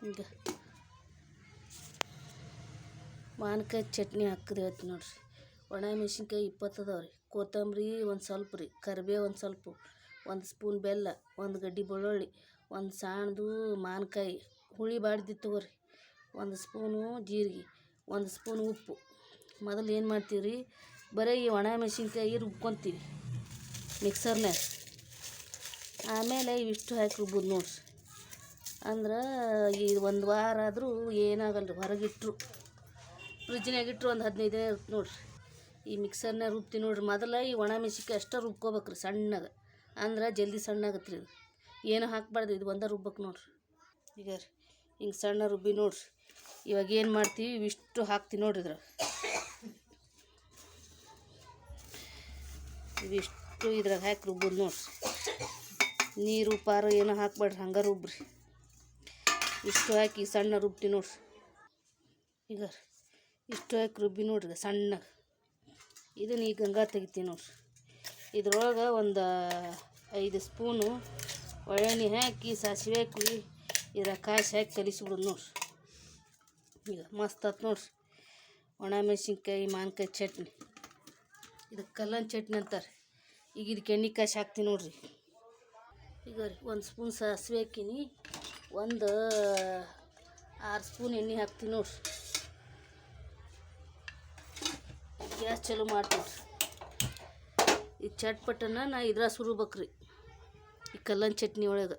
ಹಿಂಗೆ. ಮಾವಿನಕಾಯಿ ಚಟ್ನಿ ಹಾಕಿದೆ ಇವತ್ತು ನೋಡ್ರಿ. ಒಣ ಮೆಣಸಿನ್ಕಾಯಿ ಇಪ್ಪತ್ತು ಅದಾವೆ ರೀ. ಕೊತ್ತಂಬರಿ ಒಂದು ಸ್ವಲ್ಪ ರೀ. ಕರಿಬೇವು ಒಂದು ಸ್ವಲ್ಪ. ಒಂದು ಸ್ಪೂನ್ ಬೆಲ್ಲ, ಒಂದು ಗಡ್ಡೆ ಬೆಳ್ಳುಳ್ಳಿ, ಒಂದು ಸಣ್ಣದು ಮಾವಿನಕಾಯಿ. ಹುಳಿ ಬಾಡ್ದಿತ್ತು ತಗೋರಿ. ಒಂದು ಸ್ಪೂನು ಜೀರಿಗೆ, ಒಂದು ಸ್ಪೂನ್ ಉಪ್ಪು. ಮೊದಲು ಏನು ಮಾಡ್ತೀವಿ ರೀ ಬರೀ ಈ ಒಣ ಮೆಣಸಿನ್ಕಾಯಿ ರುಬ್ಕೊತೀವಿ ಮಿಕ್ಸರ್ನಾಗ ಆಮೇಲೆ ಇವಿಷ್ಟು ಹಾಕಿ ರುಬ್ಬೋದು ನೋಡ್ರಿ. ಅಂದ್ರೆ ಈ ಒಂದು ವಾರ ಆದರೂ ಏನಾಗಲ್ಲ ರೀ ಹೊರಗಿಟ್ರು. ಫ್ರಿಜ್ನಾಗ ಇಟ್ಟರು ಒಂದು ಹದಿನೈದು ದಿನ ಇರುತ್ತೆ ನೋಡ್ರಿ. ಈ ಮಿಕ್ಸರ್ನಾಗ ರುಬ್ತೀವಿ ನೋಡ್ರಿ. ಮೊದಲು ಈ ಒಣ ಮೆಣಸಿನ್ಕಾಯಿ ಅಷ್ಟೇ ರುಬ್ಕೋಬೇಕು ರೀ ಸಣ್ಣಗೆ. ಅಂದ್ರೆ ಜಲ್ದಿ ಸಣ್ಣ ಆಗತ್ತೆ ರೀ ಇದು. ಏನು ಹಾಕ್ಬಾರ್ದು, ಇದು ಒಂದೇ ರುಬ್ಬಕ್ಕೆ ನೋಡ್ರಿ. ಈಗ ರೀ, ಹಿಂಗೆ ಸಣ್ಣ ರುಬ್ಬಿ ನೋಡ್ರಿ. ಇವಾಗ ಏನು ಮಾಡ್ತೀವಿ? ಇವಿಷ್ಟು ಹಾಕ್ತೀವಿ ನೋಡ್ರಿ ಇದ್ರಾಗ. ಇವಿಷ್ಟು ಇದ್ರಾಗ ಹಾಕಿ ರುಬ್ಬೋದು ನೋಡ್ರಿ. ನೀರು, ಪಾರು ಏನೋ ಹಾಕ್ಬೇಡ್ರಿ ಹಂಗೆ ರುಬ್ರಿ. ಇಷ್ಟು ಹಾಕಿ ಸಣ್ಣ ರುಬ್ಬಿ ನೋಡ್ರಿ ಈಗ ಇಷ್ಟು ಹಾಕಿ ರುಬ್ಬಿ ನೋಡ್ರಿ ಸಣ್ಣಗೆ. ಇದನ್ನ ಈ ಗಂಗಾ ತೆಗಿತೀನಿ ನೋಡ್ರಿ ಇದ್ರೊಳಗೆ ಒಂದು ಐದು ಸ್ಪೂನು ಒಳ್ಳೆಣ್ಣೆ ಹಾಕಿ, ಸಾಸಿವೆ ಹಾಕಿ ಇದ್ರಾಗ ಕಾಯಿ ಹಾಕಿ ಕಲಿಸ್ಬಿಡೋದು ನೋಡ್ರಿ ಈಗ ಮಸ್ತ್ ಆತು ನೋಡ್ರಿ ಒಣ ಮೆಣಸಿನ್ಕಾಯಿ, ಮಾವಿನ್ಕಾಯಿ ಚಟ್ನಿ. ಇದಕ್ಕೆ ಕಲ್ಲನ್ ಚಟ್ನಿ ಅಂತಾರೆ. ಈಗ ಇದಕ್ಕೆ ಎಣ್ಣೆ ಕಾಯಿ ಹಾಕ್ತೀನಿ ನೋಡ್ರಿ. ಈಗ ರೀ ಒಂದು ಸ್ಪೂನ್ ಸಾಸಿವೆ ಹಾಕೀನಿ. ಒಂದು ಆರು ಸ್ಪೂನ್ ಎಣ್ಣೆ ಹಾಕ್ತೀನಿ ನೋಡ್ರಿ. ಗ್ಯಾಸ್ ಚಲೋ ಮಾಡ್ತೀನಿ ಈ ಚಟ್ಪಟನ ನಾ ಇದ್ರ ಸುರುಬೇಕ್ರಿ ಈ ಕಲ್ಲನ್ ಚಟ್ನಿ ಒಳಗೆ.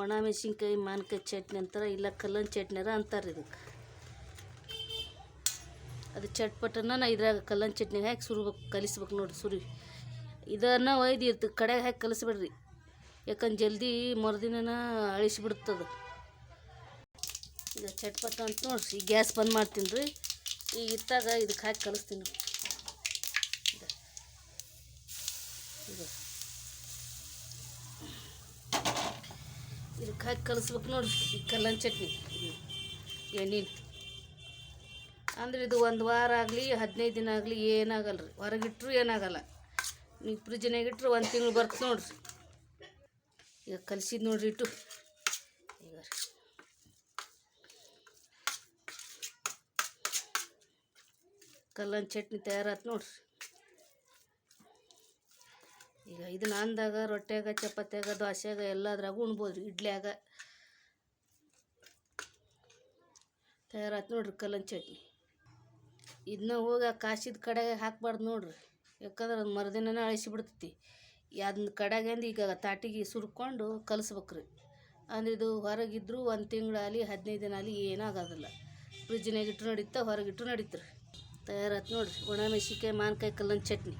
ಒಣ ಮೆಣಸಿನ್ಕಾಯಿ ಮಾನ್ಕಾಯಿ ಚಟ್ನಿ ಅಂತಾರೆ, ಇಲ್ಲ ಕಲ್ಲನ್ ಚಟ್ನಿರ ಅಂತಾರೆ ಇದಕ್ಕೆ. ಅದು ಚಟ್ಪಟನ ನಾ ಇದ್ರಾಗ ಕಲ್ಲನ್ ಚಟ್ನಿ ಹಾಕಿ ಸುರ್ಬೇಕು ಕಲಿಸ್ಬೇಕು ನೋಡ್ರಿ ಸುರಿ. ಇದನ್ನು ಒಯ್ದು ಕಡೆಗೆ ಹಾಕಿ ಕಲಿಸ್ಬೇಡ್ರಿ. ಯಾಕಂದ್ರೆ ಜಲ್ದಿ ಮರುದಿನ ಅಳಿಸಿಬಿಡ್ತದ. ಈಗ ಚಟ್ಪಟ ಅಂತ ನೋಡ್ರಿ ಈಗ ಗ್ಯಾಸ್ ಬಂದ್ ಮಾಡ್ತೀನಿ ರೀ ಈಗ ಇತ್ತಾಗ ಇದಕ್ಕೆ ಹಾಕಿ ಕಲಿಸ್ತೀನಿ ಇದಕ್ಕೆ ಹಾಕಿ ಕಲಿಸ್ಬೇಕು ನೋಡ್ರಿ, ಈ ಕಲ್ಲನ್ ಚಟ್ನಿ. ಎಣ್ಣಿನ ಎಣ್ಣೆ. ಅಂದ್ರೆ ಇದು ಒಂದು ವಾರ ಆಗಲಿ, ಹದಿನೈದು ದಿನ ಆಗಲಿ ಏನಾಗಲ್ಲ ರೀ ಹೊರಗಿಟ್ರು ಏನಾಗಲ್ಲ ನೀವು ಫ್ರಿಜ್ನಾಗಿಟ್ರು ಒಂದು ತಿಂಗಳು ಬರ್ತದೆ ನೋಡ್ರಿ. ಈಗ ಕಲಿಸಿದ್ ನೋಡ್ರಿ ಇಟ್ಟು. ಈಗ ಕಲ್ಲನ್ ಚಟ್ನಿ ತಯಾರಾತು ನೋಡ್ರಿ. ಈಗ ಇದನ್ನ ಅಂದಾಗ ರೊಟ್ಟ್ಯಾಗ, ಚಪಾತ್ಯಾಗ, ದೋಸೆಯಾಗ ಎಲ್ಲದ್ರಾಗೂ ಉಣ್ಬೋದು ರೀ ಇಡ್ಲ್ಯಾಗ. ತಯಾರಾತು ನೋಡ್ರಿ ಕಲ್ಲನ್ ಚಟ್ನಿ. ಇದನ್ನ ಹೋಗಿ ಕಾಸಿದ ಕಡೆಗೆ ಹಾಕ್ಬಾರ್ದು ನೋಡ್ರಿ. ಯಾಕಂದ್ರೆ ಅದು ಮರುದಿನನೇ ಅಳಿಸಿಬಿಡ್ತೈತಿ ಅದನ್ನ ಕಡೆಗಿಂದ ಈಗ ತಾಟಿಗೆ ಸುರ್ಕೊಂಡು ಕಲಿಸ್ಬೇಕ್ರಿ. ಅಂದ್ರೆ ಇದು ಹೊರಗಿದ್ರು ಒಂದು ತಿಂಗಳಾಗಲಿ ಹದಿನೈದು ದಿನ ಆಗಲಿ ಏನಾಗೋದಿಲ್ಲ ಫ್ರಿಜ್ನಾಗ ಇಟ್ಟು ನಡೀತಾ ಹೊರಗಿಟ್ಟು ರೀ ತಯಾರಾತು ನೋಡಿರಿ. ಒಣ ಮೆಣಸಿನ್ಕಾಯಿ ಮಾನ್ಕಾಯಿ ಕಲ್ಲನ್ ಚಟ್ನಿ.